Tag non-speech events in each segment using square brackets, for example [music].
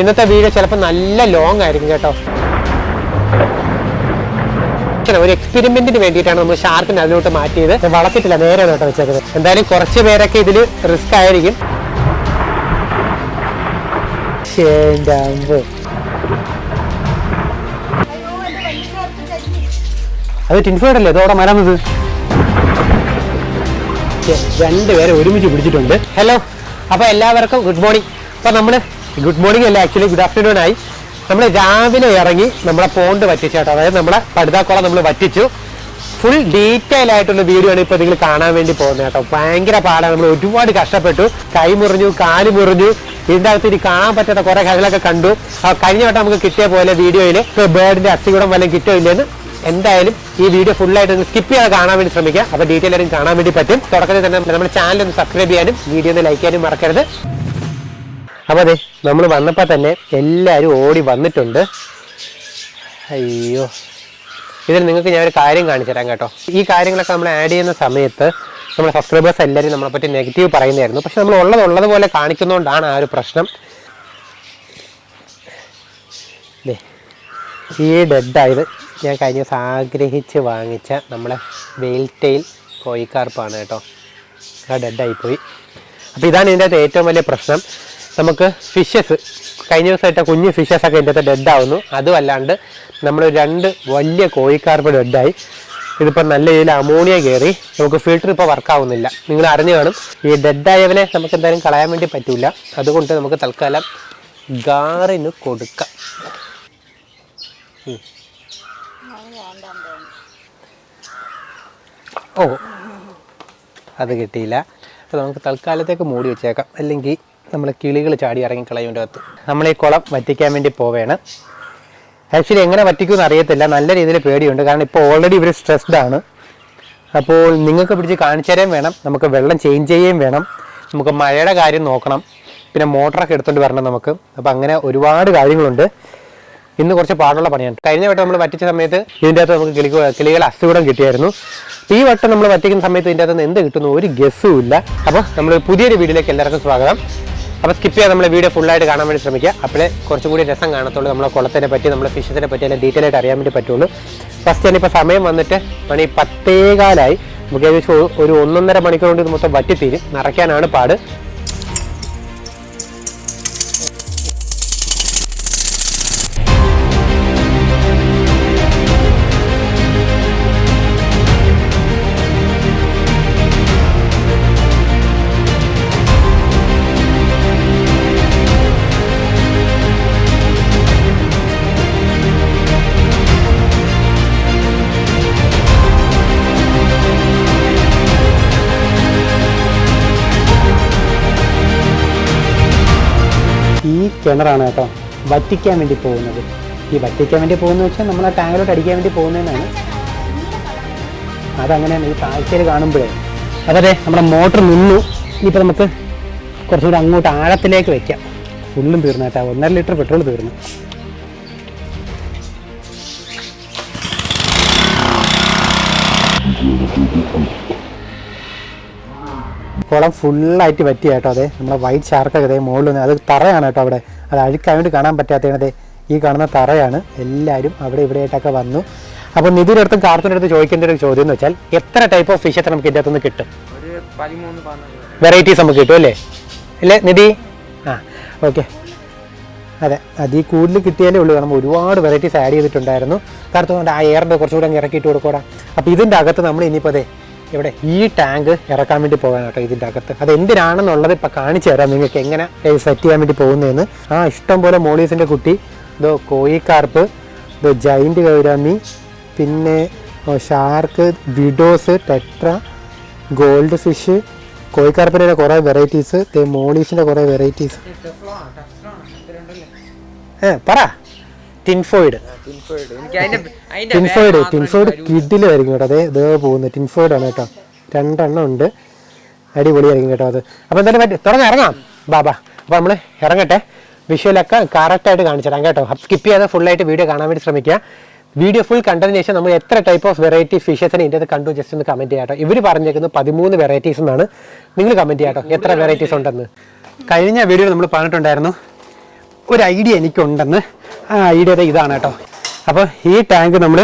ഇന്നത്തെ വീഡിയോ ചിലപ്പോൾ നല്ല ലോങ് ആയിരിക്കും കേട്ടോ. ഒരു എക്സ്പെരിമെന്റിന് വേണ്ടിയിട്ടാണ് നമ്മൾ ഷാർക്കിനെ അതിലോട്ട് മാറ്റിയത്. വളർത്തിട്ടില്ല നേരെ കേട്ടോ വെച്ചേക്കുന്നത്. എന്തായാലും കുറച്ച് പേരൊക്കെ ഇതിൽ റിസ്ക് ആയിരിക്കും. അത് ടിൻഫോയിഡ് അല്ലേ? ഇതോടെ രണ്ടുപേരെ ഒരുമിച്ച് പിടിച്ചിട്ടുണ്ട്. ഹലോ അപ്പോൾ എല്ലാവർക്കും ഗുഡ് മോർണിംഗ് അപ്പോൾ നമ്മൾ ഗുഡ് മോർണിംഗ് അല്ല? ആക്ച്വലി ഗുഡ് ആഫ്റ്റർനൂൺ ആയി. നമ്മൾ രാവിലെ ഇറങ്ങി നമ്മളെ പോണ്ട് വറ്റിച്ചു കേട്ടോ അതായത് നമ്മളെ പടുതാക്കുളം നമ്മൾ വറ്റിച്ചു. ഫുൾ ഡീറ്റെയിൽ ആയിട്ടുള്ള വീഡിയോ ആണ് ഇപ്പോൾ നിങ്ങൾ കാണാൻ വേണ്ടി പോകുന്നത് കേട്ടോ. ഭയങ്കര പാടാണ്. നമ്മൾ ഒരുപാട് കഷ്ടപ്പെട്ടു. കൈ മുറിഞ്ഞു കാൽ മുറിഞ്ഞു. ഇതിന്റെ അകത്ത് ഇനി കാണാൻ പറ്റാത്ത കുറെ കാര്യങ്ങളൊക്കെ കണ്ടു. കഴിഞ്ഞ വട്ടം നമുക്ക് കിട്ടിയ പോലെ വീഡിയോയിൽ ബേർഡിന്റെ അസ്ഥികൂടം വല്ലതും കിട്ടിയോ ഇല്ലെന്ന് എന്തായാലും ഈ വീഡിയോ ഫുള്ളായിട്ട് ഒന്ന് സ്കിപ്പ് ചെയ്യാതെ കാണാൻ വേണ്ടി ശ്രമിക്കുക. അപ്പോൾ ഡീറ്റെയിൽ ആയിട്ട് കാണാൻ വേണ്ടി പറ്റും. തുടക്കത്തിൽ തന്നെ നമ്മുടെ ചാനൽ ഒന്ന് സബ്സ്ക്രൈബ് ചെയ്യാനും വീഡിയോ ഒന്ന് ലൈക്ക് ചെയ്യാനും മറക്കരുത്. അപ്പോൾ അതെ നമ്മൾ വന്നപ്പോൾ തന്നെ എല്ലാവരും ഓടി വന്നിട്ടുണ്ട്. അയ്യോ. ഇതിൽ നിങ്ങൾക്ക് ഞാൻ ഒരു കാര്യം കാണിച്ചു തരാം കേട്ടോ. ഈ കാര്യങ്ങളൊക്കെ നമ്മൾ ആഡ് ചെയ്യുന്ന സമയത്ത് നമ്മുടെ സബ്സ്ക്രൈബേഴ്സ് എല്ലാവരും നമ്മളെ പറ്റി നെഗറ്റീവ് പറയുന്നതായിരുന്നു. പക്ഷെ നമ്മൾ ഉള്ളത് ഉള്ളതുപോലെ കാണിക്കുന്നതുകൊണ്ടാണ് ആ ഒരു പ്രശ്നം. ഈ ഡെഡായത് ഞാൻ കഴിഞ്ഞ ദിവസം ആഗ്രഹിച്ച് വാങ്ങിച്ച നമ്മളെ വെയിൽറ്റെയിൽ കോഴിക്കാർപ്പാണ് കേട്ടോ. ആ ഡെഡായിപ്പോയി അപ്പോൾ ഇതാണ് ഇതിന്റെ അകത്ത് ഏറ്റവും വലിയ പ്രശ്നം. നമുക്ക് ഫിഷസ് കഴിഞ്ഞ ദിവസമായിട്ട് കുഞ്ഞ് ഫിഷസ് ഒക്കെ ഇതിന്റെ അകത്ത് ഡെഡാവുന്നു അതുമല്ലാണ്ട് നമ്മൾ രണ്ട് വലിയ കോഴിക്കാർപ്പ് ഡെഡായി ഇതിപ്പോൾ നല്ല രീതിയിൽ അമോണിയ കയറി. നമുക്ക് ഫിൽറ്റർ ഇപ്പോൾ വർക്കാവുന്നില്ല നിങ്ങൾ അറിഞ്ഞു കാണും. ഈ ഡെഡായവനെ നമുക്ക് എന്തായാലും കളയാൻ വേണ്ടി പറ്റില്ല അതുകൊണ്ട് നമുക്ക് തൽക്കാലം ഗാറിന് കൊടുക്കാം. ഓ അത് കിട്ടിയില്ല. അപ്പോൾ നമുക്ക് തൽക്കാലത്തേക്ക് മൂടി വെച്ചേക്കാം. അല്ലെങ്കിൽ നമ്മൾ കിളികൾ ചാടി ഇറങ്ങിക്കളയുണ്ട് അകത്ത്. നമ്മൾ ഈ കുളം വറ്റിക്കാൻ വേണ്ടി പോവുകയാണ് ആക്ച്വലി എങ്ങനെ വറ്റിക്കുമെന്ന് അറിയത്തില്ല. നല്ല രീതിയിൽ പേടിയുണ്ട്. കാരണം ഇപ്പോൾ ഓൾറെഡി ഇവർ സ്ട്രെസ്ഡ് ആണ്. അപ്പോൾ നിങ്ങൾക്ക് പിടിച്ച് കാണിച്ചു തരാൻ വേണം. നമുക്ക് വെള്ളം ചേഞ്ച് ചെയ്യുകയും വേണം. നമുക്ക് മഴയുടെ കാര്യം നോക്കണം. പിന്നെ മോട്ടറൊക്കെ എടുത്തുകൊണ്ട് വരണം നമുക്ക്. അപ്പോൾ അങ്ങനെ ഒരുപാട് കാര്യങ്ങളുണ്ട്. ഇന്ന് കുറച്ച് പാടുള്ള പണിയാണ്. കഴിഞ്ഞ വട്ടം നമ്മൾ വറ്റിച്ച സമയത്ത് ഇതിന്റെ അകത്ത് നമുക്ക് കിളി കിളികൾ അസുഖം കിട്ടിയായിരുന്നു. ഈ വട്ടം നമ്മൾ വറ്റിക്കുന്ന സമയത്ത് ഇതിന്റെ അകത്ത് നിന്ന് എന്ത് കിട്ടുന്നു ഒരു ഗസ്സും ഇല്ല. അപ്പോൾ നമ്മൾ പുതിയൊരു വീഡിയോയിലേക്ക് എല്ലാവർക്കും സ്വാഗതം. അപ്പോൾ സ്കിപ്പ് ചെയ്യാൻ നമ്മുടെ വീഡിയോ ഫുള്ളായിട്ട് കാണാൻ വേണ്ടി ശ്രമിക്കുക. അപ്പോഴേ കുറച്ചും കൂടി രസം കാണത്തുള്ളൂ. നമ്മളെ കുളത്തിനെ പറ്റി നമ്മളെ ഫിഷസിനെ പറ്റി എല്ലാം ഡീറ്റെയിൽ ആയിട്ട് അറിയാൻ വേണ്ടി പറ്റുള്ളൂ. ഫസ്റ്റ് ഞാനിപ്പോൾ സമയം വന്നിട്ട് മണി പത്തേകാലായി. നമുക്ക് ഏകദേശം ഒരു- ഒന്നൊന്നര മണിക്കൂർ കൊണ്ട് ഇത് മൊത്തം വറ്റിത്തീരും. നിറയ്ക്കാനാണ് പാട്. കിണറാണ് കേട്ടോ. വറ്റിക്കാൻ വേണ്ടി പോകുന്നത്. ഈ വറ്റിക്കാൻ വേണ്ടി പോകുന്നത് വെച്ചാൽ നമ്മൾ ആ ടാങ്കിലോട്ട് അടിക്കാൻ വേണ്ടി പോകുന്നതെന്നാണ് അതങ്ങനെയാണ് ഈ താഴ്ചയിൽ കാണുമ്പോഴേ. അതെ നമ്മുടെ മോട്ടർ നിന്നു. ഇനിയിപ്പോൾ നമുക്ക് കുറച്ചുകൂടി അങ്ങോട്ട് ആഴത്തിലേക്ക് വെക്കാം. ഫുള്ളും തീർന്നു കേട്ടോ. ഒന്നര ലിറ്റർ പെട്രോൾ തീർന്നു. കുളം ഫുള്ളായിട്ട് പറ്റി കേട്ടോ അതെ നമ്മളെ വൈറ്റ് ഷാർക്കൊക്കെ അതേ മുകളിൽ നിന്ന് അത് തറയാണ് കേട്ടോ അവിടെ അത് അഴുക്കായോണ്ട് കാണാൻ പറ്റാത്തതേ ഈ കാണുന്ന തറയാണ് എല്ലാവരും അവിടെ ഇവിടെയായിട്ടൊക്കെ വന്നു അപ്പോൾ നിധിയുടെ അടുത്തും കാർത്തിന്റെ അടുത്ത് ചോദിക്കേണ്ട ഒരു ചോദ്യം എന്ന് വെച്ചാൽ എത്ര ടൈപ്പ് ഓഫ് ഫിഷ് നമുക്ക് ഇതിന്റെ അകത്തുനിന്ന് കിട്ടും വെറൈറ്റീസ് നമുക്ക് കിട്ടും അല്ലേ അല്ലേ നിധി ആ ഓക്കെ അതെ അത് ഈ കൂടുതൽ കിട്ടിയാലേ ഉള്ളൂ കാരണം ഒരുപാട് വെറൈറ്റീസ് ആഡ് ചെയ്തിട്ടുണ്ടായിരുന്നു കാരണം ആ എയറിന്റെ കുറച്ചുകൂടെ അങ്ങ് ഇറക്കിയിട്ട് കൊടുക്കൂടാ അപ്പോൾ ഇതിന്റെ അകത്ത് നമ്മൾ ഇനിയിപ്പോൾ അതെ ഇവിടെ ഈ ടാങ്ക് ഇറക്കാൻ വേണ്ടി പോകാൻ കേട്ടോ ഇതിന്റെ അകത്ത്. അത് എന്തിനാണെന്നുള്ളത് ഇപ്പം കാണിച്ചു തരാം നിങ്ങൾക്ക് എങ്ങനെ സെറ്റ് ചെയ്യാൻ വേണ്ടി പോകുന്നതെന്ന്. ആ ഇഷ്ടം പോലെ മോളീസിന്റെ കുട്ടി ഇതോ കോയിക്കാർപ്പ് ഇതോ ജൈന്റ് കൗരാമി പിന്നെ shark widows tetra gold fish കോഴിക്കാർപ്പിന്റെ കുറേ വെറൈറ്റീസ് മോളീസിന്റെ കുറേ വെറൈറ്റീസ്. ഏ പറ. ടിൻഫോയിഡ്. എനിക്ക് അതിന്റെ ടിൻഫോയിഡ് ടിൻഫോയിഡ് കിഡിലായിരിക്കും കേട്ടോ. അതെ ഇതേ പോകുന്നത് ടിൻഫോയിഡ് ആണ് കേട്ടോ. രണ്ടെണ്ണം ഉണ്ട്. അടിപൊളിയായിരിക്കും കേട്ടോ അത്. അപ്പോൾ എന്തായാലും പറ്റും തുടങ്ങാം ഇറങ്ങാം. ബാബാ അപ്പോൾ നമ്മൾ ഇറങ്ങട്ടെ. വിഷ്വലൊക്കെ കറക്റ്റായിട്ട് കാണിച്ചു തരാം കേട്ടോ. സ്കിപ്പ് ചെയ്യാതെ ഫുള്ളായിട്ട് വീഡിയോ കാണാൻ വേണ്ടി ശ്രമിക്കുക. വീഡിയോ ഫുൾ കണ്ടതിന് ശേഷം നമ്മൾ എത്ര ടൈപ്പ് ഓഫ് വെറൈറ്റി ഫിഷസിനെ ഇതിന്റെ അത് കണ്ടു ജസ്റ്റ് ഒന്ന് കമന്റ് ചെയ്യാട്ടോ ഇവർ പറഞ്ഞേക്കുന്നത് പതിമൂന്ന് വെറൈറ്റീസ് എന്നാണ്. നിങ്ങൾ കമന്റ് ചെയ്യാട്ടോ എത്ര വെറൈറ്റീസ് ഉണ്ടെന്ന്. കഴിഞ്ഞ വീഡിയോയിൽ നമ്മൾ പറഞ്ഞിട്ടുണ്ടായിരുന്നു. ഒരു ഐഡിയ എനിക്കുണ്ടെന്ന്. ആ ഐഡിയ ഇതാണ് കേട്ടോ. അപ്പോൾ ഈ ടാങ്ക് നമ്മൾ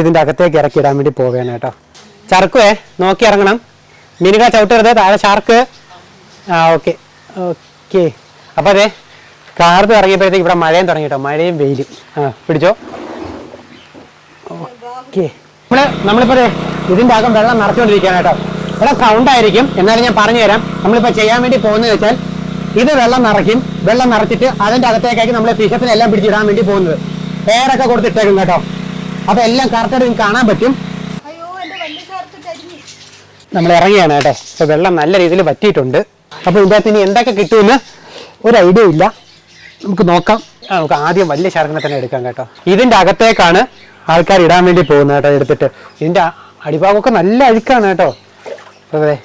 ഇതിന്റെ അകത്തേക്ക് ഇറക്കിയിടാൻ വേണ്ടി പോവുകയാണ് കേട്ടോ. ചർക്കുവേ നോക്കി ഇറങ്ങണം. മിനുക ചവിട്ടരുത് താഴെ ഷാർക്ക് ആ ഓക്കെ ഓക്കെ അപ്പോൾ അതെ കാർന്ന് ഇറങ്ങിയപ്പോഴത്തേക്ക് ഇവിടെ മഴയും തുടങ്ങി കേട്ടോ. മഴയും വെയിലും. ആ പിടിച്ചോ? ഓക്കെ നമ്മൾ നമ്മളിപ്പോ ഇതിന്റെ അകം വെള്ളം നിറച്ചുകൊണ്ടിരിക്കുകയാണ് കേട്ടോ. ഇവിടെ സൗണ്ട് ആയിരിക്കും. എന്നാലും ഞാൻ പറഞ്ഞു തരാം. നമ്മളിപ്പോ ചെയ്യാൻ വേണ്ടി പോകുന്നത് വെച്ചാൽ ഇത് വെള്ളം നിറയ്ക്കും. വെള്ളം നിറച്ചിട്ട് അതിന്റെ അകത്തേക്കായിരിക്കും നമ്മൾ ഫിഷപ്പിനെ എല്ലാം പിടിച്ചിടാൻ വേണ്ടി പോകുന്നത്. പേരൊക്കെ കൊടുത്തിട്ടേക്കും കേട്ടോ. അപ്പൊ എല്ലാം കറക്റ്റായിട്ട് നിങ്ങൾക്ക് കാണാൻ പറ്റും. നമ്മൾ ഇറങ്ങിയാണ് കേട്ടോ. വെള്ളം നല്ല രീതിയിൽ പറ്റിയിട്ടുണ്ട് അപ്പൊ ഇതിനകത്ത് ഇനി എന്തൊക്കെ കിട്ടുമെന്ന് ഒരു ഐഡിയ ഇല്ല. നമുക്ക് നോക്കാം. നമുക്ക് ആദ്യം വലിയ ശർക്കനെ തന്നെ എടുക്കാം കേട്ടോ. ഇതിന്റെ അകത്തേക്കാണ് ആൾക്കാർ ഇടാൻ വേണ്ടി പോകുന്നത് കേട്ടോ എടുത്തിട്ട്. ഇതിന്റെ അടിഭാഗമൊക്കെ നല്ല അഴുക്കാണ് കേട്ടോ. അതെ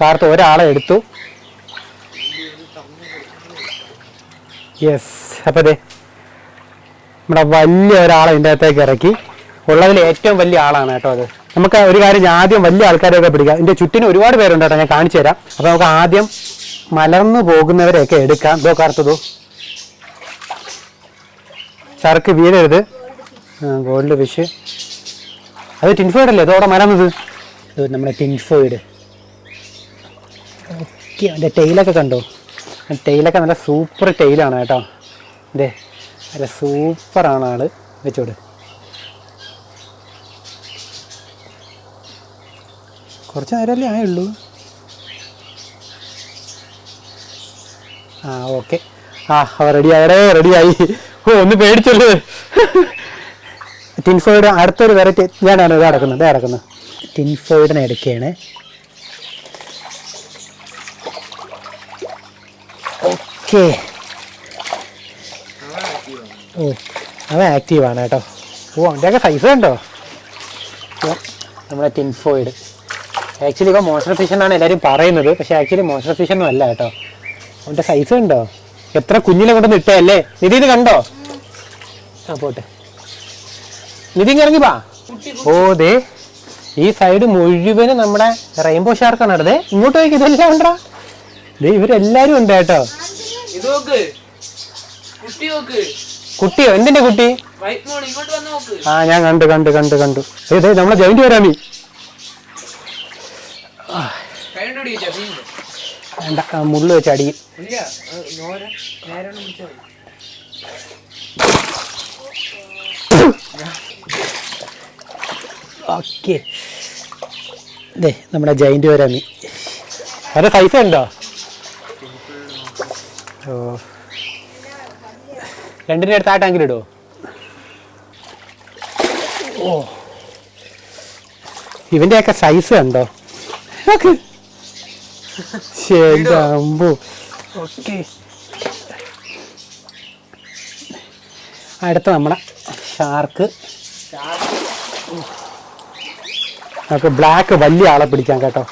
കാർത്ത് ഒരാളെ എടുത്തു. യെസ് അപ്പൊ അതെ നമ്മുടെ വലിയ ഒരാളെ ഇതിന്റെ അകത്തേക്ക് ഇറക്കി. ഉള്ളതിൽ ഏറ്റവും വലിയ ആളാണ് കേട്ടോ അത്. നമുക്ക് ഒരു കാര്യം ആദ്യം വലിയ ആൾക്കാരെയൊക്കെ പിടിക്കാം. ഇതിന്റെ ചുറ്റിന് ഒരുപാട് പേരുണ്ട് കേട്ടോ ഞാൻ കാണിച്ചു തരാം. അപ്പോൾ നമുക്ക് ആദ്യം മലർന്നു പോകുന്നവരെയൊക്കെ എടുക്കാം. ഇതോ കാർത്തതോ. ചർക്ക് വീഴരുത്. ഗോൾഡ് ഫിഷ് അത് ടിൻഫോയിഡ് അല്ലേ? ഇതോടെ മലർന്നത്? ഇത് നമ്മുടെ ടിൻഫോയിഡ് ഓക്കെ അതിന്റെ ടെയിലൊക്കെ കണ്ടോ? ടെയിലൊക്കെ നല്ല സൂപ്പർ ടെയിലാണ് കേട്ടോ. ഇതേ നല്ല സൂപ്പറാണ് ആൾ. വെച്ചോട്. കുറച്ച് നേരമല്ലേ ആയുള്ളൂ. ആ ഓക്കെ. ആ അവ റെഡി ആയടേ റെഡിയായി ഓ ഒന്ന് പേടിച്ചല്ലേ? ടിൻഫോയിഡ് അടുത്തൊരു വെറൈറ്റി ഞാനാണ് ഇത് അടക്കുന്നത് ഇതേ അടക്കുന്നത്. ടിൻഫോയിഡിനെ എടുക്കുകയാണ്. ഓക്കെ. ഓ അവൻ ആക്റ്റീവാണ് കേട്ടോ. ഓ അവന്റെയൊക്കെ സൈസ് കണ്ടോ? നമ്മുടെ ടിൻഫോയിഡ് ആക്ച്വലി ഇപ്പോൾ മോസ്റ്റർ ഫിഷ് എന്നാണ് എല്ലാവരും പറയുന്നത്. പക്ഷേ ആക്ച്വലി മോസ്റ്റർ ഫിഷ് ഒന്നും അല്ല കേട്ടോ. അവന്റെ സൈസ് കണ്ടോ? എത്ര കുഞ്ഞിനെ കൊണ്ട് നിട്ടല്ലേ നിധി ഇത് കണ്ടോ? ആ പോട്ടെ. നിധി ഇറങ്ങി പാ ഓ ദേ. ഈ സൈഡ് മുഴുവനും നമ്മുടെ റെയിൻബോ ഷാർക്കാണ് അടുത്ത് ഇങ്ങോട്ട് നോക്കി ഇതെല്ലാം ഉണ്ടാ? ദേ ഇവരെല്ലാരും ഉണ്ട് കേട്ടോ. കുട്ടിയോ? എന്തിന്റെ കുട്ടി? വൈറ്റ് മോൺ ഇങ്ങോട്ട് വന്ന് നോക്ക്. ആ ഞാൻ കണ്ടു കണ്ടു കണ്ടു കണ്ടു. ഏ ദേ നമ്മളെ ജോയിന്റ് വരാമി. മീൻ വേണ്ട മുള്ള് വെച്ച് അടിയും പിടിച്ചാ ഓക്കെ. ദേ നമ്മുടെ ജയിന്റ് വരാമി. അതെ സൈസ് ഉണ്ടോ? ഓ. രണ്ടിന്റെ അടുത്ത് ആ ടാങ്കിൽ ടാങ്കിലിടുമോ ഓ ഇവന്റെയൊക്കെ സൈസ് കണ്ടോ? ശരിയാകുമ്പോ ഓക്കെ. അടുത്ത നമ്മുടെ ഷാർക്ക് നമുക്ക് ബ്ലാക്ക് വലിയ ആളെ പിടിക്കാം കേട്ടോ.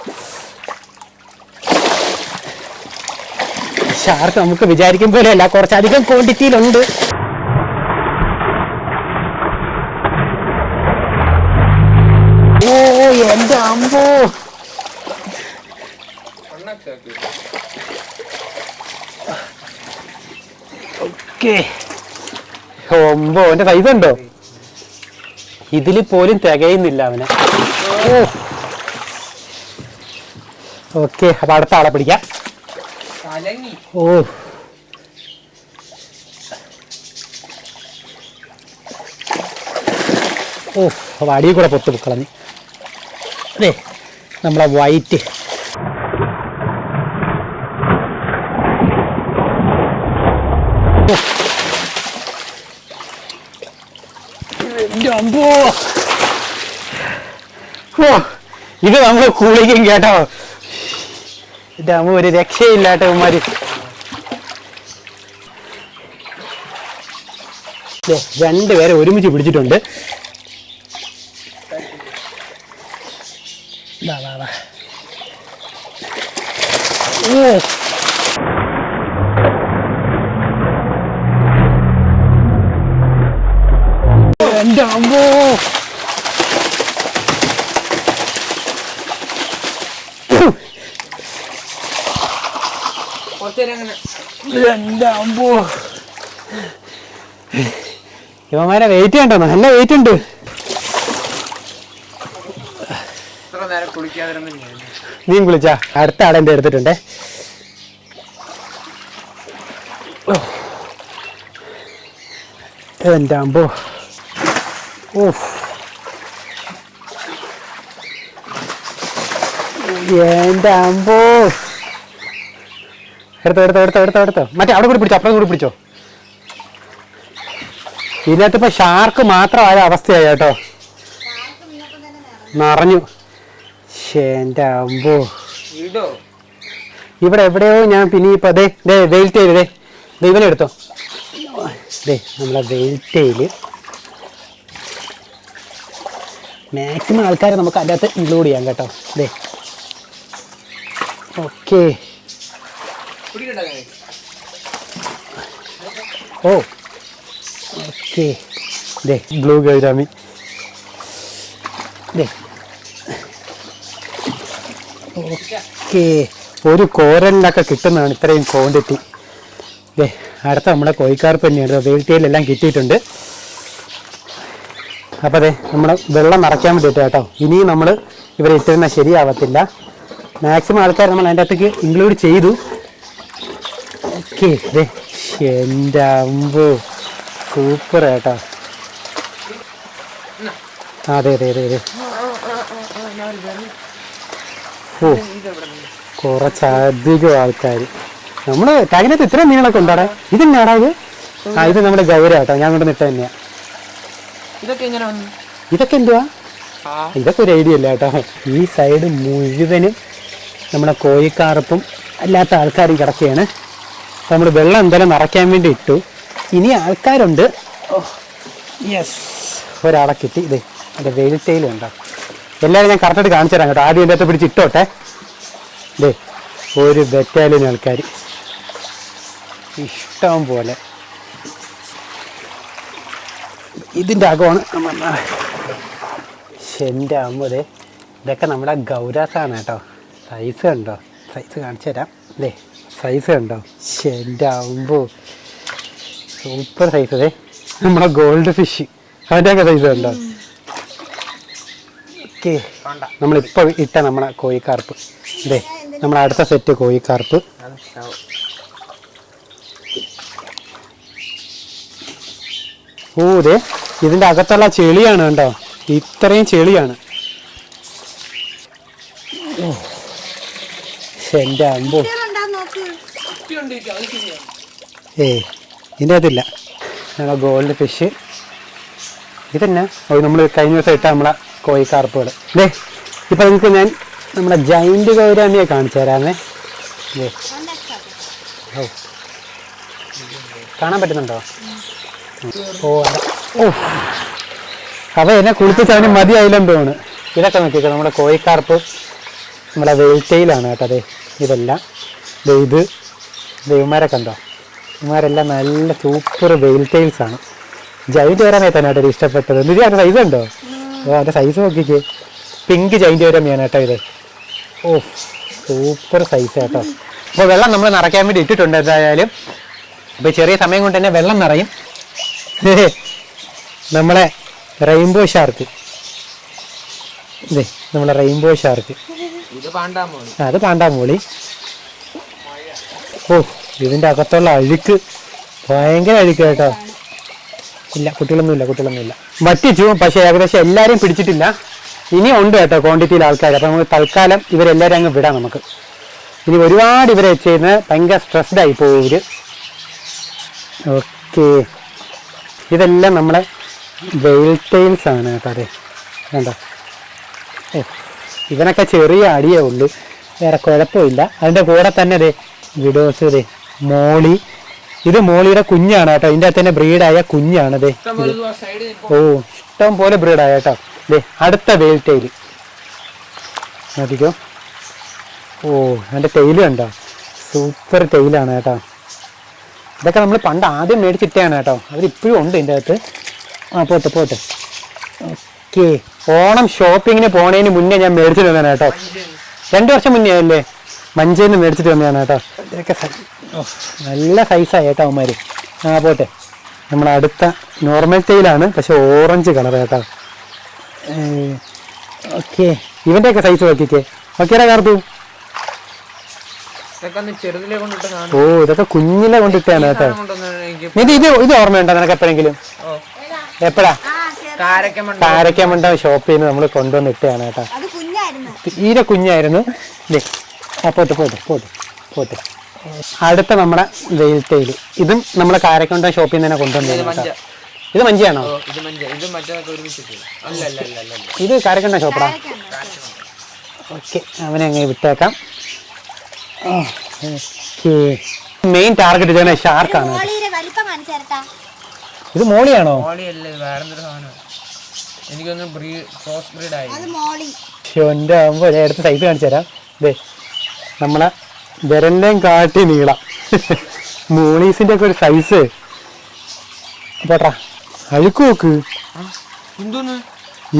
ഷാർക്ക് നമുക്ക് വിചാരിക്കും പോലെയല്ല. കുറച്ചധികം ക്വാണ്ടിറ്റിയിലുണ്ട് ഓ എന്റെ അമ്പോ ഓക്കെ. ഒമ്പോ എന്റെ സൈസ് ഉണ്ടോ? ഇതിൽ പോലും തികയുന്നില്ല അവനെ. ഓക്കെ അപ്പൊ അടുത്ത ആളെ പിടിക്കാം. കലങ്ങി ഓ ഓ വടി കൂടെ പൊത്ത് കളഞ്ഞ് അതെ നമ്മളെ വൈറ്റ്. ഓ ഇത് നമ്മൾ കൂളിക്കും കേട്ടോ. ഇത് അമ്മ ഒരു രക്ഷയില്ലാട്ട ഉമ്മാര് രണ്ടുപേരെ ഒരുമിച്ച് പിടിച്ചിട്ടുണ്ട്. വാ, അമ്മോ? ഇവന്മാരെ വെയിറ്റ് ചെയ്യണ്ടോ നല്ല വെയിറ്റ് ഉണ്ട്. നീ വിളിച്ച. അടുത്ത ആടെ എന്റെ എടുത്തിട്ടുണ്ടേ എന്റെ എന്റെ അമ്പോ ഓഫ് എന്റെ അമ്പോ എടുത്തോ എടുത്തോ എടുത്തോ എടുത്തോ എടുത്തോ. മറ്റേ അവിടെ കൂടി പിടിച്ചോ അപ്പുറം കൂടി പിടിച്ചോ. ഇതിനകത്ത് ഇപ്പൊ ഷാർക്ക് മാത്രമായ അവസ്ഥയായി കേട്ടോ. നിറഞ്ഞു. എന്റെ അമ്പോ. ഇവിടെ എവിടെയോ ഞാൻ പിന്നെ ഇപ്പൊ അതെ ദേ വെയിറ്റ് ചെയ്ത് ദൈവനെ എടുത്തോ. ദേ നമ്മളെ വെയിറ്റയിൽ മാക്സിമം ആൾക്കാരെ നമുക്ക് അതിനകത്ത് ഇൻക്ലൂഡ് ചെയ്യാം കേട്ടോ. ദേ. ഓക്കെ ഓ. ഓക്കെ. ദേ ബ്ലൂ ഗൗരാമി. ദേ. ഓക്കെ. ഒരു കോരലിനൊക്കെ കിട്ടുന്നതാണ് ഇത്രയും ക്വാണ്ടിറ്റി ദേ അടുത്ത നമ്മുടെ കോഴിക്കാർപ്പ് തന്നെയാണ് വെയിൽറ്റയിലെല്ലാം കിട്ടിയിട്ടുണ്ട്. അപ്പോൾ അതെ നമ്മൾ വെള്ളം നിറയ്ക്കാൻ വേണ്ടിയിട്ട് കേട്ടോ. ഇനിയും നമ്മൾ ഇവരെ ഇട്ടിരുന്നാൽ ശരിയാവത്തില്ല. മാക്സിമം ആൾക്കാർ നമ്മൾ അതിന്റെ അകത്തേക്ക് ഇൻക്ലൂഡ് ചെയ്തു. ഓക്കെ എന്റെ അമ്പു. സൂപ്പർ കേട്ടോ അതെ അതെ അതെ അതെ ഓ കുറച്ചധികം ആൾക്കാർ നമ്മൾ ടൈനത്ത് ഇത്രയും മീനുകളൊക്കെ ഉണ്ടാടാ ഇതെന്നാടാ ഇത്? ആ ഇത് നമ്മുടെ ഗൗര കേട്ടോ ഞാൻ ഇവിടെ നിട്ട തന്നെയാ. ഇതൊക്കെ എന്തുവാ? ഇതൊക്കെ ഒരു ഐഡിയ അല്ല കേട്ടോ. ഈ സൈഡ് മുഴുവനും നമ്മുടെ കോഴിക്കാർപ്പും അല്ലാത്ത ആൾക്കാരും കിടക്കുകയാണ്. നമ്മൾ വെള്ളം എന്തായാലും നിറയ്ക്കാൻ വേണ്ടി ഇട്ടു. ഇനി ആൾക്കാരുണ്ട്. യെസ് ഒരാളെ കിട്ടി. ഇതേ എന്റെ വെയിൽറ്റയിലുണ്ടോ എല്ലാവരും ഞാൻ കറക്റ്റായിട്ട് കാണിച്ചു തരാം കേട്ടോ. ആദ്യം എന്റെ പിടിച്ച് ഇട്ടോട്ടെ. ദേ ഒരു ബറ്റാലിയൻ ആൾക്കാർ ഇഷ്ടം പോലെ. ഇതിന്റെ അകമാണ്. എന്റെ അമ്മതേ ഇതൊക്കെ നമ്മുടെ ഗൗരാസാണ് കേട്ടോ. സൈസ് കണ്ടോ? സൈസ് കാണിച്ചു തരാം. അല്ലേ സൈസ് കണ്ടോ? എന്റെ അമ്പോ സൂപ്പർ സൈസ് അതെ നമ്മുടെ ഗോൾഡ് ഫിഷ് അതിന്റെയൊക്കെ സൈസ് കണ്ടോ? ഓക്കെ. നമ്മളിപ്പോൾ ഇട്ട നമ്മളെ കോഴിക്കാർപ്പ്. അതെ നമ്മളെ അടുത്ത സെറ്റ് കോഴിക്കാർപ്പ്. അത് ഓ ഇതേ ഇതിന്റെ അകത്തുള്ള ചെളിയാണ് കണ്ടോ? ഇത്രയും ചെളിയാണ്. എന്റെ അമ്പോ ഏ ഇതിന്റെ അതില്ല നമ്മളെ ഗോൾഡ് ഫിഷ് ഇതന്നെ. നമ്മൾ കഴിഞ്ഞ ദിവസം ഇട്ട നമ്മളെ കോഴിക്കാർപ്പുകൾ ദേ ഇപ്പം നിങ്ങൾക്ക് ഞാൻ നമ്മുടെ ജൈന്റ് ഗൗരാമിയെ കാണിച്ചു തരാമേ. ദേ. ഓ. കാണാൻ പറ്റുന്നുണ്ടോ? ഓ. ഓ അവ എന്നെ കുളിപ്പിച്ചവന് മതിയായില്ലെന്ന് തോന്നുന്നു. ഇതൊക്കെ നോക്കിക്കോ നമ്മുടെ കോഴിക്കാർപ്പ് നമ്മളെ വെയിൽറ്റയിലാണ് കേട്ടോ അതെ ഇതെല്ലാം. ഇത് ദൈവന്മാരെ കണ്ടോ? ഇവന്മാരെല്ലാം നല്ല സൂപ്പർ വെയിൽ ടൈൽസ് ആണ്. ജൈന്റ് വരാമേ തന്നെ കേട്ടോ ഇഷ്ടപ്പെട്ടത്. നിധി അതിന്റെ സൈസ് ഉണ്ടോ? ഓ അതിന്റെ സൈസ് നോക്കിക്കേ. പിങ്ക് ജൈന്റ് വരാമയാണ് കേട്ടോ ഇത്. ഓ സൂപ്പർ സൈസ് കേട്ടോ അപ്പോൾ വെള്ളം നമ്മൾ നിറയ്ക്കാൻ വേണ്ടി ഇട്ടിട്ടുണ്ട് എന്തായാലും. അപ്പോൾ ചെറിയ സമയം കൊണ്ട് തന്നെ വെള്ളം നിറയും. നമ്മളെ റെയിൻബോ ഷാർക്ക് ഇതേ നമ്മളെ റെയിൻബോ ഷാർക്ക് അത് പാണ്ടാമൂളി ഓ ഇതിന്റെ അകത്തുള്ള അഴുക്ക് ഭയങ്കര അഴുക്ക് കേട്ടോ. ഇല്ല കുട്ടികളൊന്നുമില്ല കുട്ടികളൊന്നുമില്ല. വറ്റിച്ചു പക്ഷേ ഏകദേശം എല്ലാവരെയും പിടിച്ചിട്ടില്ല. ഇനി ഉണ്ട് കേട്ടോ ക്വാണ്ടിറ്റിയിൽ ആൾക്കാർ അപ്പം നമുക്ക് തൽക്കാലം ഇവരെല്ലാവരും അങ്ങ് വിടാം നമുക്ക്. ഇനി ഒരുപാട് ഇവരെ ചെയ്യുന്ന ഭയങ്കര സ്ട്രെസ്ഡ് ആയി പോകും ഇവർ. ഓക്കെ. ഇതെല്ലാം നമ്മളെ വെയിൽ ടൈൽസ് ആണ് കേട്ടോ അതെ. കണ്ടോ? ഓ ഇവനൊക്കെ ചെറിയ അടിയേ ഉള്ളൂ. വേറെ കുഴപ്പമില്ല. അതിന്റെ കൂടെ തന്നെ അതെ വിഡോസ് മോളി. ഇത് മോളിയുടെ കുഞ്ഞാണ് കേട്ടോ. ഇതിന്റെ അകത്ത് തന്നെ ബ്രീഡായ കുഞ്ഞാണ് അതെ ഓ ഇഷ്ടം പോലെ ബ്രീഡായ കേട്ടോ. അല്ലേ അടുത്ത വെയിൽ ടൈൽ നോക്കിക്കോ. ഓ അതിന്റെ ടൈൽ കണ്ടോ? സൂപ്പർ ടൈലാണ് കേട്ടോ. ഇതൊക്കെ നമ്മൾ പണ്ട് ആദ്യം മേടിച്ചിട്ടാണ് കേട്ടോ. അവരിപ്പോഴും ഉണ്ട് ഇതിന്റെ അകത്ത്. ആ പോട്ടെ പോട്ടെ. ഓക്കെ. ഓണം ഷോപ്പിങ്ങിന് പോണതിന് മുന്നേ ഞാൻ മേടിച്ചിട്ടുണ്ടാണ് കേട്ടോ. രണ്ട് വർഷം മുന്നേ അല്ലേ മഞ്ചേന്ന് മേടിച്ചിട്ട് വന്നതാണ് കേട്ടോ. ഇതൊക്കെ നല്ല സൈസായി കേട്ടോ അവന്മാര്. ആ പോട്ടെ. നമ്മുടെ അടുത്ത നോർമൽ തേയിലാണ് പക്ഷെ ഓറഞ്ച് കളർ കേട്ടോ ഓക്കെ. ഇവന്റെയൊക്കെ സൈസ് നോക്കിക്കേ. ഓക്കേടാ കാർത്തു. ഓ ഇതൊക്കെ കുഞ്ഞിലെ കൊണ്ടിട്ടാണ് കേട്ടോ. ഇത് ഇത് ഇത് ഓർമ്മയുണ്ടോ നിനക്ക് എപ്പോഴെങ്കിലും ഓ. എപ്പോഴാ? ആ ചെറു കാരക്കമണ്ട കാരക്കമണ്ട ഷോപ്പിൽ നിന്ന് നമ്മൾ കൊണ്ടുവന്നിട്ടാണ് കേട്ടോ. അത് കുഞ്ഞായിരുന്നു. തീരെ കുഞ്ഞായിരുന്നു. ദേ, ആ പോട്ട് പോട്ട് പോട്ട് പോട്ട്. അടുത്ത നമ്മുടെ വെയിൽ തേയിൽ ഇതും നമ്മുടെ കാരക്കൊണ്ട ഷോപ്പിൽ നിന്ന് തന്നെ കൊണ്ടുവന്നു ഇത് മഞ്ചിയാണോ? ഇത് കാരക്കൊണ്ട ഷോപ്പടാ? ഓക്കെ അവനെ അങ്ങനെ വിട്ടേക്കാം. മെയിൻ ടാർഗറ്റ് ഇതാണ് ഷാർക്കാണ് ഇത് മോളിയാണോ? മോളിയല്ലേ വേറെന്തൊരു സാധനം. എനിക്കൊന്ന് ബ്രീഡ് ക്രോസ് ബ്രീഡ് ആയി അത് മോളി. എന്റെ ആകുമ്പോൾ ഞാൻ അടുത്ത സൈസ് കാണിച്ചു തരാം. ദേ നമ്മളെ വിരലിന്റെയും കാട്ടി നീളം. മോളീസിന്റെ ഒക്കെ ഒരു സൈസ് പോട്ടാ അഴുക്ക് നോക്ക്. ഇതിന്റെ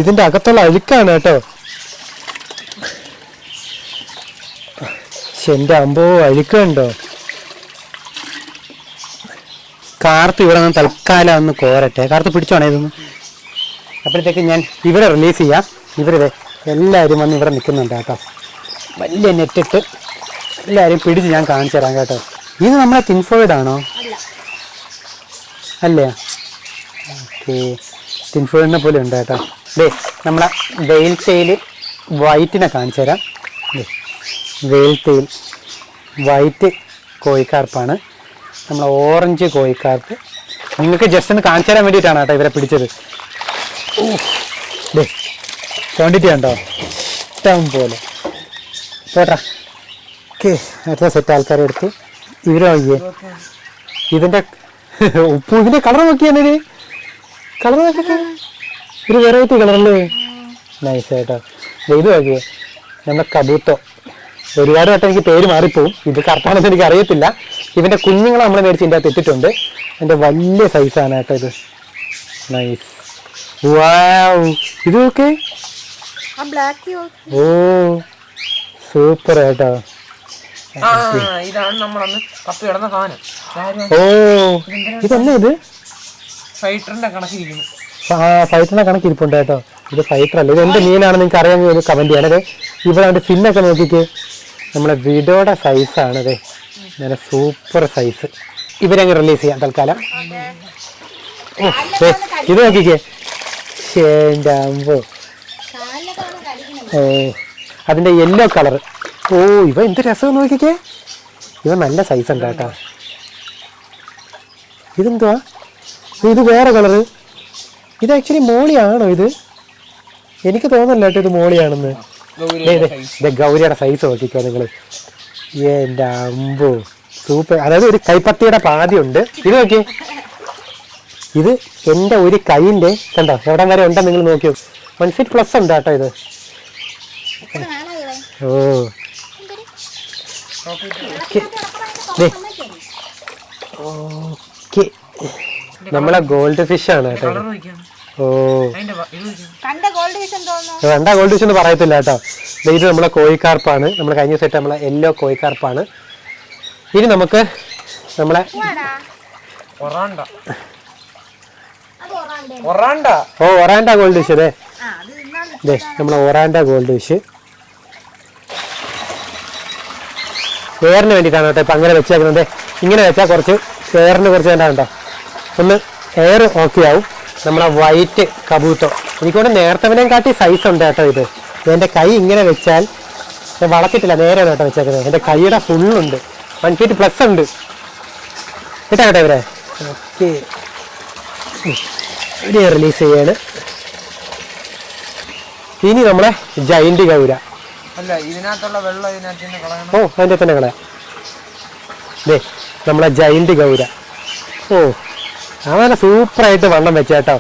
ഇതിന്റെ അകത്തുള്ള അഴുക്കാണ് കേട്ടോ. എന്റെ എന്റെ അമ്പോ അഴുക്കുണ്ടോ കാർത്ത് ഇവിടെ നിന്ന് തൽക്കാലം ഒന്ന് കോരട്ടെ. കാർത്ത് പിടിച്ചോണേ ഇതൊന്ന്. അപ്പോഴത്തേക്ക് ഞാൻ ഇവിടെ റിലീസ് ചെയ്യാം. ഇവരുടെ എല്ലാവരും വന്ന് ഇവിടെ നിൽക്കുന്നുണ്ട് കേട്ടോ. വലിയ നെറ്റിട്ട് എല്ലാവരും പിടിച്ച് ഞാൻ കാണിച്ചു തരാം കേട്ടോ. ഇത് നമ്മളെ തിൻഫോയിഡ് ആണോ? അല്ല? ഓക്കെ തിൻഫോയിഡിനെ പോലെ ഉണ്ട് കേട്ടോ. ദേ നമ്മളെ വെയിൽ തേയിൽ വൈറ്റിനെ കാണിച്ചു തരാം. വെയിൽ തേയിൽ വൈറ്റ് കോഴിക്കാർപ്പാണ്. നമ്മളെ ഓറഞ്ച് കോഴിക്കാർപ്പ്. നിങ്ങൾക്ക് ജസ്റ്റ് ഒന്ന് കാണിച്ചു തരാൻ വേണ്ടിയിട്ടാണ് കേട്ടോ ഇവരെ പിടിച്ചത്. ക്വാണ്ടിറ്റി ഉണ്ടോ ഇഷ്ടം പോലെ. പോട്ടാ ഓക്കെ അടുത്ത സെറ്റ് ആൾക്കാരെ എടുത്ത് ഇവരെ അയ്യേ ഇതിന്റെ [laughs] ഉപ്പു ഇതിന്റെ കളർ നോക്കിയാണേ കളർ നോക്കിയൊക്കെ ഒരു വെറൈറ്റി കളറല്ലേ നൈസ് കേട്ടോ ഇത് നോക്കിയേ. നമ്മുടെ കബൂത്തോ ഒരുപാട് വട്ടം എനിക്ക് പേര് മാറിപ്പോവും. ഇത് കറക്റ്റാണെന്ന് എനിക്ക് അറിയത്തില്ല. ഇവന്റെ കുഞ്ഞുങ്ങളെ നമ്മൾ മേടിച്ച് ഇതിന്റെ അകത്ത് ഇട്ടിട്ടുണ്ട്. എന്റെ വലിയ സൈസാണ് കേട്ടോ ഇത്. നൈസ് വാവ് ഇത് ബ്ലാക്ക് ഓ. സൂപ്പർ കേട്ടോ ഇതാണ് നമ്മളന്ന് കപ്പി കിടന്ന സാധനം. ഓ ഇതല്ലേ ഇത്? ഫൈറ്ററിന്റെ കണക്കിരിക്കുന്നു. ഫൈറ്ററിന്റെ കണക്ക് കണക്കിരിപ്പുണ്ട് കേട്ടോ. ഇത് ഫൈറ്റർ അല്ല ഇത് എന്ത് മീനാണ് നിങ്ങൾക്ക് അറിയാമെങ്കിൽ ഒരു കമന്റ് ചെയ്യാനേ അതെ ഇവിടെ അവന്റെ ഫിന്നൊക്കെ നോക്കിക്ക്. നമ്മുടെ വിഡോയുടെ സൈസാണ് അതെ. നല്ല സൂപ്പർ സൈസ് ഇവരങ്ങ് റിലീസ് ചെയ്യാം തൽക്കാലം. ഇത് നോക്കിക്കേ. കടിക്കണം ഓ അതിന്റെ യെല്ലോ കളർ ഓ ഇവ എന്ത് രസം നോക്കിക്കേ. ഇവ നല്ല സൈസ് ഉണ്ട് കേട്ടോ. ഇതെന്തുവാ? ഇത് വേറെ കളറ് ഇത് ആക്ച്വലി മോളിയാണോ ഇത്? എനിക്ക് തോന്നല്ല കേട്ടോ ഇത് മോളിയാണെന്ന്. ഗൗരിയുടെ സൈസ് നോക്കിക്കോ നിങ്ങൾ എന്റെ അമ്പോ സൂപ്പർ അതായത് ഒരു കൈപ്പത്തിയുടെ പാതി ഉണ്ട്. ഇത് നോക്കി ഇത് എന്റെ ഒരു കൈയിന്റെ കണ്ടോ എവിടം വരെ ഉണ്ടോ നിങ്ങൾ നോക്കിയോ. വൺ ഫിറ്റ് പ്ലസ് ഉണ്ട് കേട്ടോ ഇത്? ഓ. ഓക്കെ നമ്മളെ ഗോൾഡ് ഫിഷ് ആണ് കേട്ടോ ഓ. കണ്ട ഗോൾഡ് ഫിഷ് എന്ന് പറയത്തില്ല കേട്ടോ. ദേ ഇത് നമ്മളെ കോഴിക്കാർപ്പാണ്. നമ്മൾ കഴിഞ്ഞ സെറ്റ് നമ്മളെ യെല്ലോ കോഴിക്കാർപ്പാണ്. ഇനി നമുക്ക് നമ്മളെ ഓ ഒറാൻഡ ഗോൾഡ് ഫിഷ് അതെ ആ അത് തിന്നാൻ ദേ നമ്മളെ ഒറാൻഡ ഗോൾഡ് ഫിഷ് എയറിന് വേണ്ടിയിട്ടാണ് കേട്ടോ ഇപ്പം അങ്ങനെ വെച്ചേക്കുന്നത്. ഇങ്ങനെ വെച്ചാൽ കുറച്ച് ഷെയറിന് കുറച്ച് വേണ്ട കേട്ടോ ഒന്ന് എയർ ഓക്കെ ആവും. നമ്മളെ വൈറ്റ് കബൂത്തോ എനിക്കൊണ്ട് നേരത്തെ കാട്ടി സൈസ് ഉണ്ട് കേട്ടോ ഇത്. എന്റെ കൈ ഇങ്ങനെ വെച്ചാൽ ഞാൻ വളച്ചിട്ടില്ല നേരെയാണ് കേട്ടോ വെച്ചേക്കുന്നത്. എന്റെ കൈയുടെ ഫുള്ളുണ്ട് വൺ ഫീറ്റ് പ്ലസ് ഉണ്ട്. കേട്ടോ കേട്ടോ ഇവരെ. ഓക്കെ ഇവിടെ റിലീസ് ചെയ്യാണ്. ഇനി നമ്മളെ ജൈന്റ് ഗൗര അല്ല ഇതിനകത്തുള്ള വെള്ളം ഇതിനകത്ത് നിന്ന് കളയണം. ഓ അതിന്റെ തന്നെ കളയാം. ദേ നമ്മളെ ജൈന്റ് ഗൗര. ഓ അങ്ങനെ സൂപ്പറായിട്ട് വണ്ണം വെച്ചേട്ടോ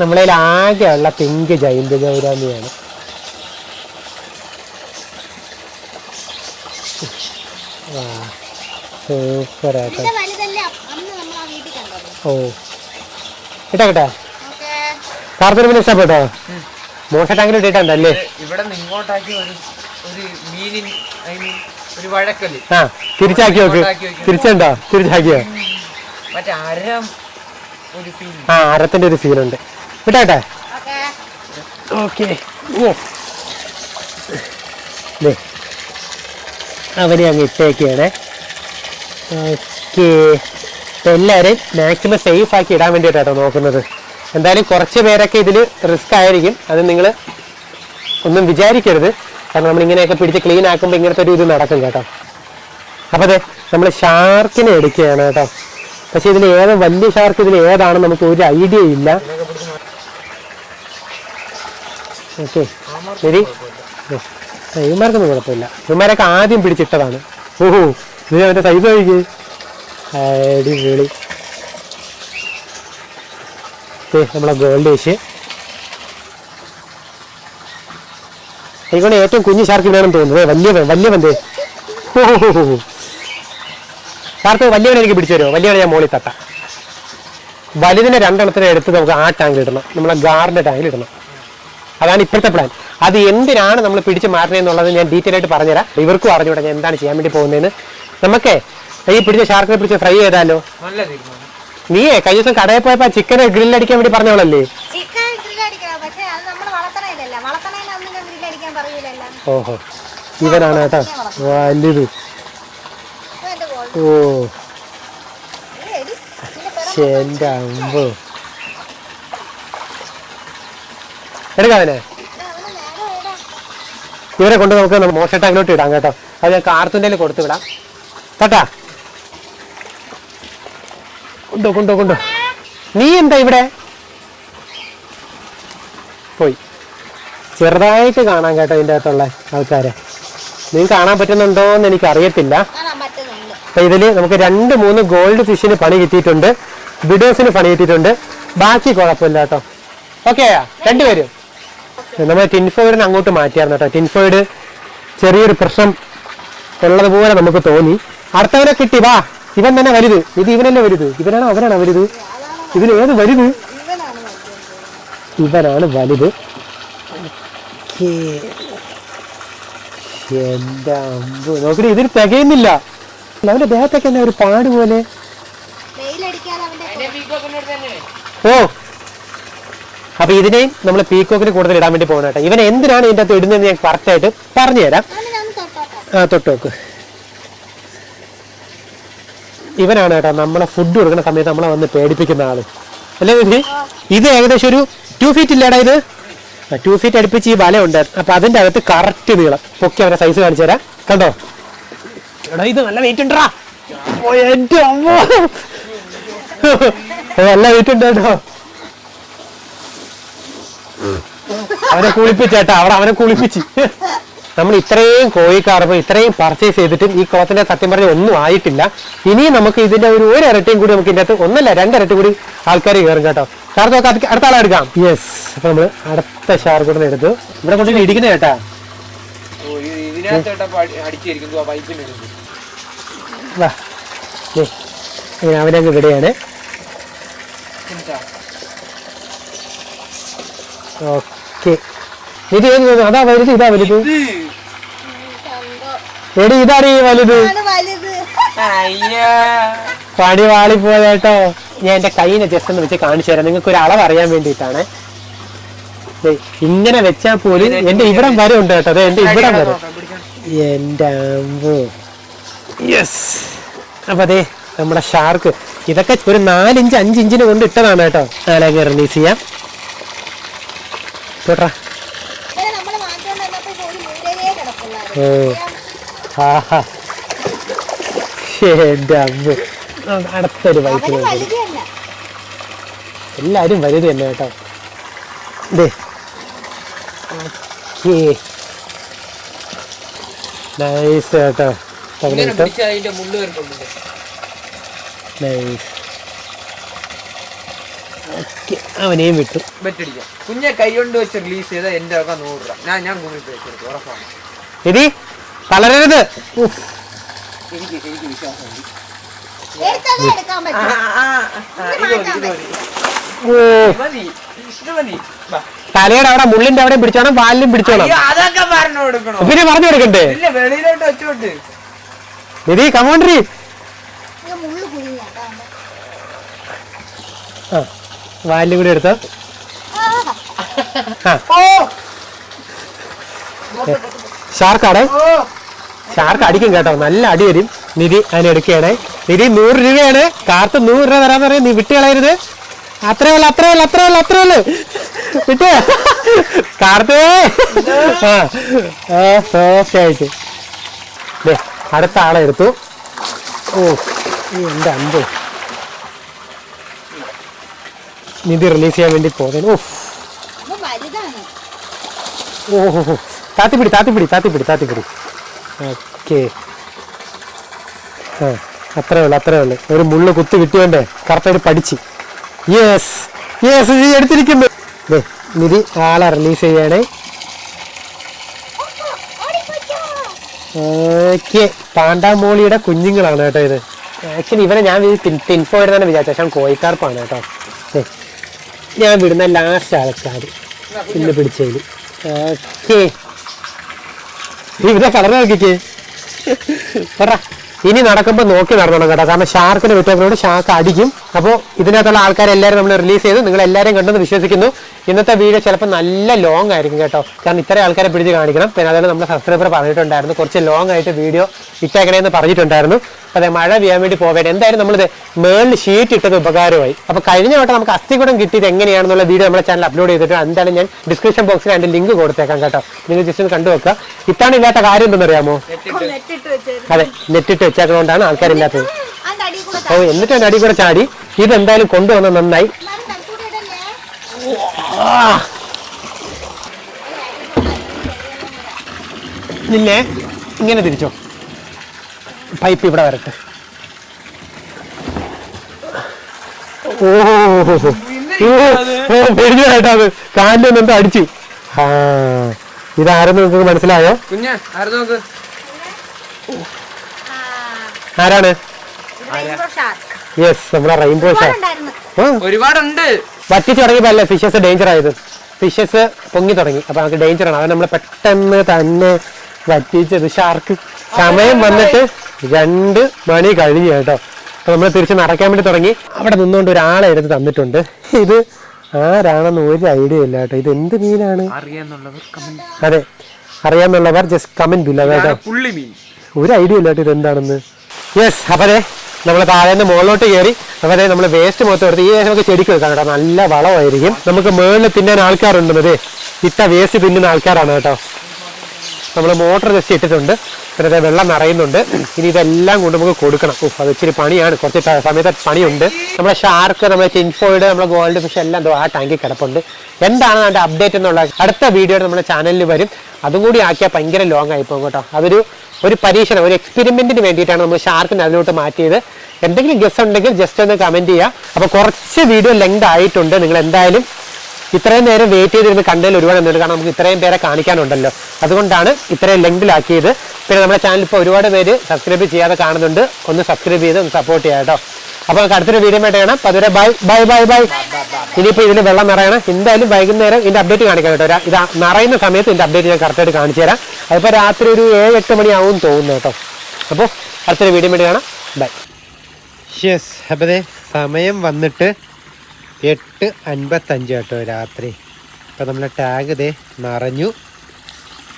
നമ്മളതിൽ ആകെയുള്ള പിങ്ക് ജൈന്റ് ഗൗര സൂപ്പറായിട്ടോ ഓ കേട്ടോ കേട്ടോ കാർത്തിന് പിന്നെ ഇഷ്ടപ്പെട്ടോ? മോശ ടാങ്കിൽ ഇട്ടിട്ടുണ്ടല്ലേ? ഇവിടെ ഇങ്ങോട്ടാക്കി ഒരു ഒരു മീനിൻ ഐ മീൻ ഒരു വഴക്കൽ. ആ തിരിച്ചാക്കി നോക്ക്. തിരിച്ചണ്ടോ? തിരിച്ചാക്കിയോ? മറ്റേ അരം ഒരു ഫീൽ ആ അരത്തിന്റെ ഒരു ഫീൽ ഉണ്ട്. വിട്ടാട്ടെ? ഓക്കെ. ഓക്കെ. അവനെ അങ്ങ് ഇട്ടേക്കാണ്. ഓക്കെ. എല്ലാവരെയും മാക്സിമം സേഫ് ആക്കി ഇടാൻ വേണ്ടിയിട്ടാട്ടോ നോക്കുന്നത്. എന്തായാലും കുറച്ച് പേരൊക്കെ ഇതിൽ റിസ്ക് ആയിരിക്കും. അത് നിങ്ങൾ ഒന്നും വിചാരിക്കരുത്. കാരണം നമ്മൾ ഇങ്ങനെയൊക്കെ പിടിച്ച് ക്ലീൻ ആക്കുമ്പോൾ ഇങ്ങനത്തെ ഒരു ഇത് നടക്കും കേട്ടോ. അപ്പോൾ അതെ നമ്മൾ ഷാർക്കിനെ എടുക്കുകയാണ് കേട്ടോ. പക്ഷെ ഇതിൽ ഏത് വലിയ ഷാർക്ക് ഇതിൽ ഏതാണെന്ന് നമുക്ക് ഒരു ഐഡിയ ഇല്ല. ഓക്കെ ശരി. ഇവന്മാർക്കൊന്നും കുഴപ്പമില്ല. ഇവന്മാരൊക്കെ ആദ്യം പിടിച്ചിട്ടതാണ്. ഓഹോ ഇത് അവന്റെ സൈസ് കഴിക്ക് അടിപൊളി. നമ്മളെ ഗോൾഡ് ഫിഷ് എനിക്കൊണ്ട് ഏറ്റവും കുഞ്ഞു ഷാർക്ക് ഇവിടെയാണെന്ന് തോന്നുന്നത് വലിയ വലിയ ഓഹോ ഷാർക്ക് വലിയവനെ എനിക്ക് പിടിച്ചു തരുമോ? വലിയവനെ ഞാൻ മോളിൽ തട്ടാം. വലുതിനെ രണ്ടെണ്ണത്തിനെ എടുത്ത് നമുക്ക് ആ ടാങ്കിൽ ഇടണം. നമ്മളെ ഗാറിന്റെ ടാങ്കിൽ ഇടണം. അതാണ് ഇപ്പോഴത്തെ പ്ലാൻ അത് എന്തിനാണ് നമ്മൾ പിടിച്ച് മാറണമെന്നുള്ളത് ഞാൻ ഡീറ്റെയിൽ ആയിട്ട് പറഞ്ഞുതരാം. ഇവർക്കും അറിഞ്ഞൂടെ ഞാൻ എന്താണ് ചെയ്യാൻ വേണ്ടി പോകുന്നതെന്ന് നമുക്കേ ഈ പിടിച്ച ഷാർക്കിനെ പിടിച്ച് ഫ്രൈ ചെയ്താലോ? നീയേ കഴിഞ്ഞ ദിവസം കടയിൽ പോയപ്പോ ചിക്കനെ ഗ്രില്ലടിക്കാൻ വേണ്ടി പറഞ്ഞവളല്ലേ? ചിക്കൻ ഗ്രില്ലടിക്കണം പക്ഷേ അത് നമ്മൾ വളർത്തണയില്ലല്ല വളർത്തണേന് ഞാൻ ഗ്രില്ലടിക്കാൻ പറയൂലല്ലോ. ഓഹോ. ഇവനാണ് കേട്ടോ വലുത്. എന്റെ ഓ. പിറ അമ്പോ. എടുക്കാവനെ ഇവരെ കൊണ്ട് നമുക്ക് മോശമായിട്ട് മോശ ടാങ്കിലോട്ട് ഇടാം കേട്ടോ. അത് ഞാൻ കാർത്തുന്റെ കൊടുത്തു വിടാം. കേട്ടാ? കൊണ്ടോ കൊണ്ടോ കൊണ്ടോ. നീ എന്താ ഇവിടെ? പോയി. ചെറുതായിട്ട് കാണാൻ കേട്ടോ ഇതിന്റെ അകത്തുള്ള ആൾക്കാരെ. നീ കാണാൻ പറ്റുന്നുണ്ടോ എന്ന് എനിക്ക് അറിയത്തില്ല അപ്പൊ ഇതിൽ നമുക്ക് രണ്ട് മൂന്ന് ഗോൾഡ് ഫിഷിന് പണി കിട്ടിയിട്ടുണ്ട്. വിഡോസിന് പണി കിട്ടിയിട്ടുണ്ട്. ബാക്കി കുഴപ്പമില്ല കേട്ടോ. ഓക്കെ രണ്ടുപേരും. നമ്മൾ ടിൻഫോയിഡിന് അങ്ങോട്ട് മാറ്റിയായിരുന്നു കേട്ടോ. ടിൻഫോയിഡ് ചെറിയൊരു പ്രശ്നം ഉള്ളതുപോലെ നമുക്ക് തോന്നി. അടുത്തവരെ കിട്ടി വാ. ഇവൻ തന്നെ വലുത്. ഇത് ഇവനല്ലേ വലുത്. ഇവനാണോ അവനാണോ വലുത്? ഇതിൽ ഏത് വലുത്? ഇവനാണ് വലുത്. എന്താ നോക്കിട്ട് ഇതിന് തികയുന്നില്ല. അവന്റെ ദേഹത്തൊക്കെ എന്നാ ഒരു പാട് പോലെ? ഓ. അപ്പൊ ഇതിനെയും നമ്മൾ പീക്കോക്കിന് കൂടുതൽ ഇടാൻ വേണ്ടി പോകണം കേട്ടോ ഇവൻ എന്തിനാണ് ഇതിന്റെ അകത്ത് ഇടുന്നതെന്ന് ഞാൻ കറക്റ്റ് ആയിട്ട് പറഞ്ഞു തരാം അവന് ഞാൻ തൊട്ടോട്ടെ ആ തൊട്ട് നോക്ക്. ഇവനാണ് കേട്ടോ നമ്മളെ ഫുഡ് കൊടുക്കുന്ന സമയത്ത് നമ്മളെ വന്ന് പേടിപ്പിക്കുന്ന ആൾ. അല്ലേ ഇത് ഏകദേശം ഒരു ടു ഫീറ്റ് ഇല്ലേടാ ഇത്? ടു ഫീറ്റ് അടുപ്പിച്ച് ഈ വല ഉണ്ട്. അപ്പൊ അതിന്റെ അകത്ത് കറക്റ്റ് നീളം. പൊക്കി അവരെ സൈസ് കാണിച്ചു തരാം. കണ്ടോ? എടാ ഇത് നല്ല വെയിറ്റ് ഉണ്ടാ അമ്മ. അമ്മോ. നല്ല വെയിറ്റ് ഉണ്ട് കേട്ടോ. അവനെ കുളിപ്പിച്ചേട്ടാ അവിടെ അവനെ കുളിപ്പിച്ച്. നമ്മൾ ഇത്രയും കോഴിക്കാർപ്പ് ഇത്രയും പർച്ചേസ് ചെയ്തിട്ടും ഈ കുളത്തിന്റെ സത്യം പറഞ്ഞാൽ ഒന്നും ആയിട്ടില്ല. ഇനി നമുക്ക് ഇതിന്റെ ഒരു ഒരു ഇരട്ടിയും കൂടി നമുക്ക് ഇതിന്റെ അകത്ത് ഒന്നല്ല രണ്ടിരട്ടി കൂടി ആൾക്കാർ കയറും കേട്ടോ. സാർ നോക്കാം അടുത്ത- ആളെ എടുക്കാം. യെസ് അപ്പൊ നമ്മൾ അടുത്ത ഷാർ കൂടെ എടുത്തു. ഇവിടെ കൊണ്ടിട്ട് ഇടിക്കുന്ന കേട്ടാ. അവനങ്ങ് ഇവിടെയാണ് ഓക്കെ ഇത്. ഏത്? അതാ വലുത് ഇതാ വലുത്. എടി ഇതാണ് ഈ വലുത് പണി വാളിപ്പോയാട്ടോ ഞാൻ എന്റെ കൈനെ ജസ്റ്റ് ഒന്ന് വെച്ച് കാണിച്ചു തരാം. നിങ്ങൾക്ക് ഒരു അളവ് അറിയാൻ വേണ്ടിയിട്ടാണ്. ദേ, ഇങ്ങനെ വെച്ചാൽ പോലും എന്റെ ഇവിടം വരെ ഉണ്ട് കേട്ടോ. അതെ എന്റെ ഇവിടം വരെ. എന്റെ അമ്പോ. യെസ് അപ്പൊ അതെ നമ്മുടെ ഷാർക്ക്. ഇതൊക്കെ ഒരു നാലിഞ്ച് അഞ്ചിഞ്ചിന് കൊണ്ട് ഇട്ടതാണ് കേട്ടോ. നാലാകെ റിലീസ് ചെയ്യാം. കേട്ടാ ഓ. എന്റെ അമ്പ് ആ, അടുത്തൊരു തന്നെ. എല്ലാരും വലുത് തന്നെ കേട്ടോ. നൈസ് കേട്ടോ. നൈസ് അവനെയും വിട്ടു. കുഞ്ഞെ കൈ കൊണ്ട് വെച്ച് റിലീസ് ചെയ്ത എന്റെ ഒക്കെ നൂറ് രൂപ. ഞാൻ ഞാൻ ഗൂഗിൾ പേ ചെയ്തു ഉറപ്പാണ്. തളരരുത്. എനിക്ക് എനിക്ക് വിശ്വാസമുണ്ട് എടുത്തതേ എടുക്കാൻ പറ്റും ഇത് മതി ഇത് ഓ. മതി ഇത് മതി. വാ. തലയുടെ അവിടെ മുള്ളിന്റെ അവിടെ പിടിച്ചോണം വാലിലും പിടിച്ചോണം. അയ്യോ, അതൊക്കെ പറഞ്ഞു കൊടുക്കണോ? പിന്നെ പറഞ്ഞു കൊടുക്കണ്ടേ? ഇല്ല വെളിയിലോട്ട് വെച്ചോട്ട് നിധി കമോണ്ടറി ഇത് മുള്ളു കുഴിഞ്ഞാ ആ വാലിലും കൂടി എടുത്തോ. ആ. ഷാർക്കാടെ ഷാർക്ക് അടിക്കും കേട്ടോ. നല്ല അടി വരും. നിധി അതിന് എടുക്കുകയാണേ. നിധി നൂറ് രൂപയാണ്. കാർത്ത് നൂറ് രൂപ തരാന്ന് പറയും നീ വിട്ട് കളയരുത്. അത്രേ ഉള്ളു അത്രേ ഉള്ളു അത്രേ ഉള്ളു അത്രേ ഉള്ളു. വിട്ട്. കാർത്തേ. ആ. സോഫ്റ്റ് ആയിട്ട് അടുത്ത ആളെ എടുത്തു. ഓ എന്റെ എന്റെ അമ്പ്. നിധി റിലീസ് ചെയ്യാൻ വേണ്ടി പോകുന്നു ഓ ഓഹോ താത്തിപ്പിടി താത്തിപ്പിടി താത്തിപ്പിടി താത്തിപ്പിടി. ഓക്കെ. ആ അത്രേ ഉള്ളു അത്രേ ഉള്ളു. ഒരു മുള്ളു കുത്തി കിട്ടിയോണ്ടേ കറക്റ്റായിട്ട് പഠിച്ച്. യെസ് യെസ് നീ എടുത്തിരിക്കുന്നു. നിധി ആളെ റിലീസ് ചെയ്യണേ. ഓക്കെ പാണ്ടാമോളിയുടെ കുഞ്ഞുങ്ങളാണ് കേട്ടോ ഇത്. ആക്ച്വലി ഇവരെ ഞാൻ ടിൻഫോ തന്നെ വിചാരിച്ചു. പക്ഷെ കോഴിക്കാർപ്പാണ് കേട്ടോ. ഞാൻ വിടുന്ന ലാസ്റ്റ് ആൾക്കാർ പിന്നെ പിടിച്ചതിൽ ഓക്കെ. ഇവിടെ കളർ നോക്കിക്കേ. പറ. ഇനി നടക്കുമ്പോൾ നോക്കി നടന്നോണം കേട്ടോ. കാരണം ഷാർക്കിനെ വിട്ടവരോട് ഷാർക്ക് അടിക്കും. അപ്പോൾ ഇതിനകത്തുള്ള ആൾക്കാരെല്ലാവരും നമ്മൾ റിലീസ് ചെയ്ത് നിങ്ങൾ എല്ലാവരും കണ്ടെന്ന് വിശ്വസിക്കുന്നു. ഇന്നത്തെ വീഡിയോ ചിലപ്പോൾ നല്ല ലോങ് ആയിരിക്കും കേട്ടോ കാരണം ഇത്രയും ആൾക്കാരെ പിടിച്ച് കാണിക്കണം പിന്നെ അതുപോലെ നമ്മുടെ സബ്സ്ക്രൈബർ പറഞ്ഞിട്ടുണ്ടായിരുന്നു കുറച്ച് ലോങ് ആയിട്ട് വീഡിയോ ഇട്ടേക്കണേന്ന് പറഞ്ഞിട്ടുണ്ടായിരുന്നു അതെ മഴ പെയ്യാൻ വേണ്ടി പോവേണ്ട എന്തായാലും നമ്മളിത് മേളിൽ ഷീറ്റ് ഇട്ടത് ഉപകാരമായി അപ്പോൾ കഴിഞ്ഞ വട്ടം നമുക്ക് അസ്ഥികൂടം കിട്ടിയത് എങ്ങനെയാണെന്നുള്ള വീഡിയോ നമ്മുടെ ചാനൽ അപ്ലോഡ് ചെയ്തിട്ട് എന്തായാലും ഞാൻ ഡിസ്ക്രിപ്ഷൻ ബോക്സിൽ അതിന്റെ ലിങ്ക് കൊടുത്തേക്കാം കേട്ടോ നിങ്ങൾ ജസ്റ്റ് ഒന്ന് കണ്ടു വെക്കുക ഇത്താണ് ഇല്ലാത്ത കാര്യം എന്തെന്നറിയാമോ അതെ നെറ്റിട്ട് വെച്ചേക്കുന്നതുകൊണ്ടാണ് ആൾക്കാരില്ലാത്തത് ഓ എന്നിട്ട് അടി കൂടെ ചാടി ഇതെന്തായാലും കൊണ്ടുവന്ന നന്നായി എന്നാലും തൽക്കൂടെ ഇടല്ലേ ആ. നിന്നെ ഇങ്ങനെ തിരിച്ചോ. പൈപ്പ് ഇവിടെ വരട്ടെ. ഓ പെരിഞ്ഞു കേട്ടോ അത്. കാലിൽ നിന്ന് അടിച്ചു. ആ ഇതാരെന്ന് നിങ്ങൾക്ക് മനസ്സിലായോ? കുഞ്ഞ ആര് നോക്ക്? ആ. ആരാണ്? യെസ് നമ്മുടെ റെയിൻബോ ഷാർക്ക് ഒരുപാടുണ്ട്. വറ്റിച്ചു തുടങ്ങിയപ്പോ ഫിഷസ് ഡേഞ്ചർ ആയത്. ഫിഷസ് പൊങ്ങി തുടങ്ങി. അപ്പൊ നമുക്ക് ഡേഞ്ചർ ആണ്. അത് നമ്മൾ പെട്ടെന്ന് തന്നെ വറ്റിച്ചത്. ഷാർക്ക് സമയം വന്നിട്ട് രണ്ട് മണി കഴിഞ്ഞു കേട്ടോ. അപ്പൊ നമ്മൾ തിരിച്ച് നടക്കാൻ വേണ്ടി തുടങ്ങി. അവിടെ നിന്നുകൊണ്ട് ഒരാളെ എടുത്ത് തന്നിട്ടുണ്ട്. ഇത് ആരാണെന്ന് ഒരു ഐഡിയ ഇല്ല കേട്ടോ. ഇത് എന്ത് മീനാണ്? അറിയാന്നുള്ളവർ കമന്റ് അതെ. അറിയാമെന്നുള്ളവർ ജസ്റ്റ് കമന്റ് ബില്ല കേട്ടോ. പുള്ളി മീൻ. ഒരു ഐഡിയ ഇല്ല കേട്ടോ ഇത് എന്താണെന്ന് യെസ് അപ്പതേ നമ്മൾ താഴെ നിന്ന് മുകളിലോട്ട് കയറി അപ്പതേ നമ്മൾ വേസ്റ്റ് മൊത്തം എടുത്ത് ഈ നമുക്ക് ചെടിക്ക് വെക്കാം കേട്ടോ. നല്ല വളമായിരിക്കും. നമുക്ക് മുകളിൽ തിന്നാൻ ആൾക്കാരുണ്ട് അതെ ഇട്ട വേസ്റ്റ് തിന്നുന്ന ആൾക്കാരാണ് കേട്ടോ. നമ്മൾ മോട്ടർ ജസ്റ്റ് ഇട്ടിട്ടുണ്ട്. പിന്നെ വെള്ളം നിറയുന്നുണ്ട്. ഇനി ഇതെല്ലാം കൊണ്ട് നമുക്ക് കൊടുക്കണം. ഉഫ് അത് ഇച്ചിരി പണിയാണ്. കുറച്ച് സമയത്ത് പണിയുണ്ട്. നമ്മുടെ ഷാർക്ക് നമ്മുടെ ചിൻഫോയിഡ് നമ്മുടെ ഗോൾഡ് ഫിഷ് എല്ലാം ആ ടാങ്കിൽ കിടപ്പുണ്ട്. എന്താണ് അതിന്റെ അപ്ഡേറ്റ് എന്നുള്ള അടുത്ത വീഡിയോ നമ്മുടെ ചാനലിൽ വരും. അതും കൂടി ആക്കിയാൽ ഭയങ്കര ലോങ് ആയി പോകും കേട്ടോ. അതൊരു ഒരു പരീക്ഷണം ഒരു എക്സ്പെരിമെന്റിന് വേണ്ടിയിട്ടാണ് നമ്മൾ ഷാർക്കിനെ അതിലോട്ട് മാറ്റിയത്. എന്തെങ്കിലും ഗസ് ഉണ്ടെങ്കിൽ ജസ്റ്റ് ഒന്ന് കമന്റ് ചെയ്യുക അപ്പോൾ കുറച്ച് വീഡിയോ ലെങ്ത് ആയിട്ടുണ്ട്. നിങ്ങൾ എന്തായാലും ഇത്രയും നേരം വെയിറ്റ് ചെയ്തിരുന്ന് കണ്ടതിൽ ഒരുപാട് എന്തുണ്ട് കാരണം നമുക്ക് ഇത്രയും പേരെ കാണിക്കാനുണ്ടല്ലോ. അതുകൊണ്ടാണ് ഇത്രയും ലെങ്തിലാക്കിയത് പിന്നെ നമ്മുടെ ചാനൽ ഇപ്പോൾ ഒരുപാട് പേര് സബ്സ്ക്രൈബ് ചെയ്യാതെ കാണുന്നുണ്ട്. ഒന്ന് സബ്സ്ക്രൈബ് ചെയ്ത് ഒന്ന് സപ്പോർട്ട് ചെയ്യാം കേട്ടോ. അപ്പോൾ നമുക്ക് അടുത്തൊരു വീഡിയോ ആയിട്ട് കാണാം. അതുവരെ ബൈ ബൈ ബൈ ബൈ ഇനിയിപ്പോൾ ഇതിന് വെള്ളം നിറയണം. എന്തായാലും വൈകുന്നേരം ഇതിന്റെ അപ്ഡേറ്റ് കാണിക്കാം കേട്ടോ. ഇത് നിറയുന്ന സമയത്ത് ഇതിന്റെ അപ്ഡേറ്റ് ഞാൻ കറക്റ്റായിട്ട് കാണിച്ചു തരാം. അതിപ്പോൾ രാത്രി ഒരു ഏഴ് എട്ട് മണിയാവും തോന്നുന്നു കേട്ടോ. അപ്പോൾ അടുത്തൊരു വീഡിയോ ആയിട്ട് കാണാം. ബൈ യെസ് അപ്പോൾ സമയം വന്നിട്ട് എട്ട് അൻപത്തഞ്ച് കേട്ടോ രാത്രി. ഇപ്പം നമ്മളെ ടാഗ് ദേ നിറഞ്ഞു.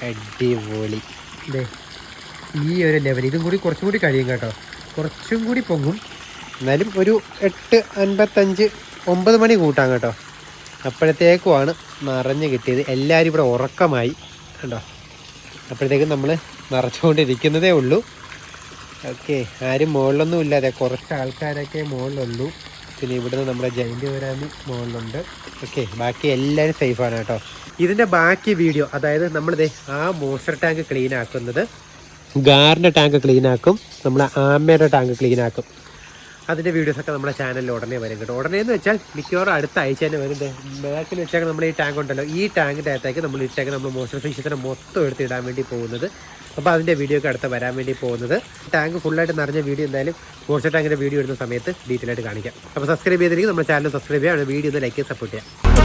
അടിപൊളി. ദേ ഈ ഒരു ലെവൽ ഇതും കൂടി കുറച്ചും കൂടി കഴിയും കേട്ടോ. കുറച്ചും കൂടി പൊങ്ങും. എന്നാലും ഒരു എട്ട് അൻപത്തഞ്ച് ഒമ്പത് മണി കൂട്ടാം കേട്ടോ. അപ്പോഴത്തേക്കുമാണ് നിറഞ്ഞ് കിട്ടിയത്. എല്ലാവരും ഇവിടെ ഉറക്കമായി കേട്ടോ അപ്പോഴത്തേക്കും നമ്മൾ നിറച്ചുകൊണ്ടിരിക്കുന്നതേ ഉള്ളൂ. ഓക്കെ ആരും മുകളിലൊന്നും ഇല്ലാതെ കുറച്ച് ആൾക്കാരൊക്കെ മുകളിലുള്ളൂ. പിന്നെ ഇവിടുന്ന് നമ്മുടെ ജൈന്റ് വരാൻ മുകളിലുണ്ട്. ഓക്കെ ബാക്കി എല്ലാവരും സേഫാണ് കേട്ടോ. ഇതിന്റെ ബാക്കി വീഡിയോ അതായത് നമ്മളിത് ആ മോസ്റ്റർ ടാങ്ക് ക്ലീൻ ആക്കുന്നത്. ഗാറിന്റെ ടാങ്ക് ക്ലീൻ ആക്കും നമ്മളെ ആമയുടെ ടാങ്ക് ക്ലീൻ ആക്കും. അതിന്റെ വീഡിയോസൊക്കെ നമ്മുടെ ചാനലിൽ ഉടനെ വരും കേട്ടോ. ഉടനെ എന്ന് വെച്ചാൽ മിക്കവാറും അടുത്ത ആഴ്ച തന്നെ വരും. ബാക്കിൽ വെച്ചേക്കാൻ നമ്മൾ ഈ ടാങ്ക് ഉണ്ടല്ലോ ഈ ടാങ്കിന്റെ അകത്തേക്ക് നമ്മൾ ഇട്ടേക്ക് നമ്മൾ മോസ്റ്റർ ഫിഷസിനെ മൊത്തം എടുത്തിടാൻ വേണ്ടി പോകുന്നത്. അപ്പോൾ അതിന്റെ വീഡിയോ ഒക്കെ അടുത്ത് വരാൻ വേണ്ടി പോകുന്നത്. ടാങ്ക് ഫുള്ളായിട്ട് നിറഞ്ഞ വീഡിയോ എന്തായാലും മോസ്റ്റർ ടാങ്കിന്റെ വീഡിയോ ഇടുന്ന സമയത്ത് ഡീറ്റെയിൽ ആയിട്ട് കാണിക്കാം. അപ്പോൾ സബ്സ്ക്രൈബ് ചെയ്തിരിക്കും നമ്മുടെ ചാനൽ സബ്സ്ക്രൈബ് ചെയ്യാം വീഡിയോ ഒന്ന് ലൈക്ക് സപ്പോർട്ട് ചെയ്യാം